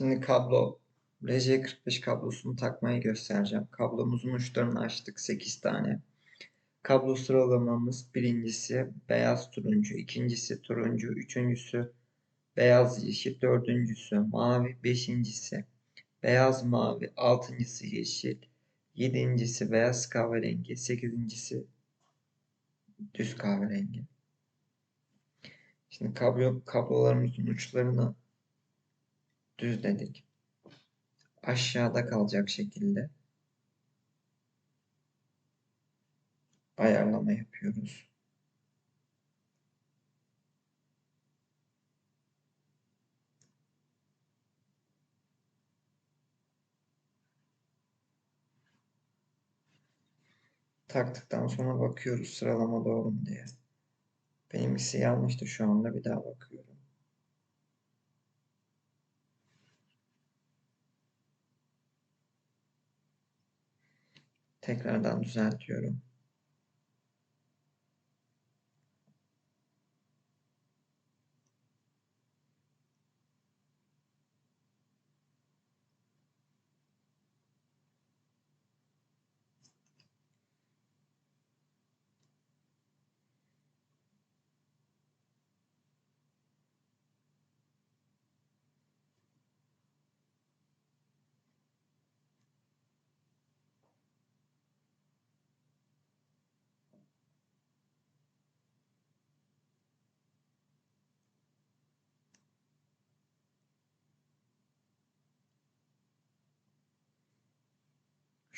Şimdi kablo RJ45 kablosunu takmayı göstereceğim. Kablomuzun uçlarını açtık 8 tane. Kablo sıralamamız birincisi beyaz turuncu, ikincisi turuncu, üçüncüsü beyaz yeşil, dördüncüsü mavi, beşincisi beyaz mavi, altıncısı yeşil, yedincisi beyaz kahverengi, sekizincisi düz kahverengi. Şimdi kablo, kablolarımızın uçlarını düzledik. Aşağıda kalacak şekilde ayarlama yapıyoruz. Taktıktan sonra bakıyoruz sıralama doğru mu diye. Benimkisi yanlıştı şu anda bir daha bakıyorum. Tekrardan düzeltiyorum.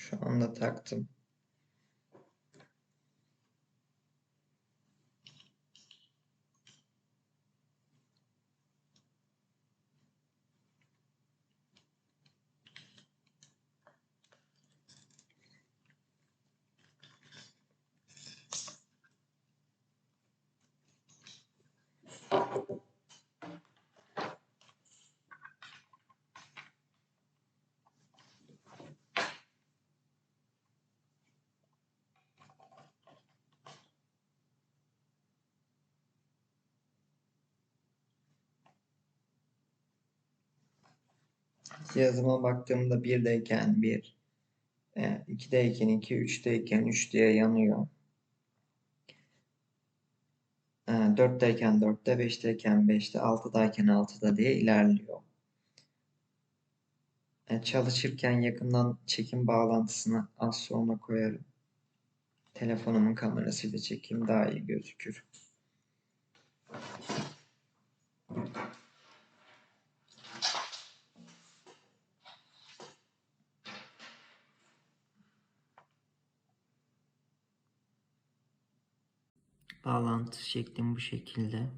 Şu anda taktım. Cihazıma baktığımda 1'deyken 1, 2'deyken 2, 3'teyken 3 diye yanıyor. 4'teyken 4'te, 5'teyken 5'te, 6'dayken 6'da diye ilerliyor. E, Çalışırken yakından çekim bağlantısını az sonra koyarım. Telefonumun kamerasıyla çekeyim daha iyi gözükür. Bağlantı şeklim bu şekilde.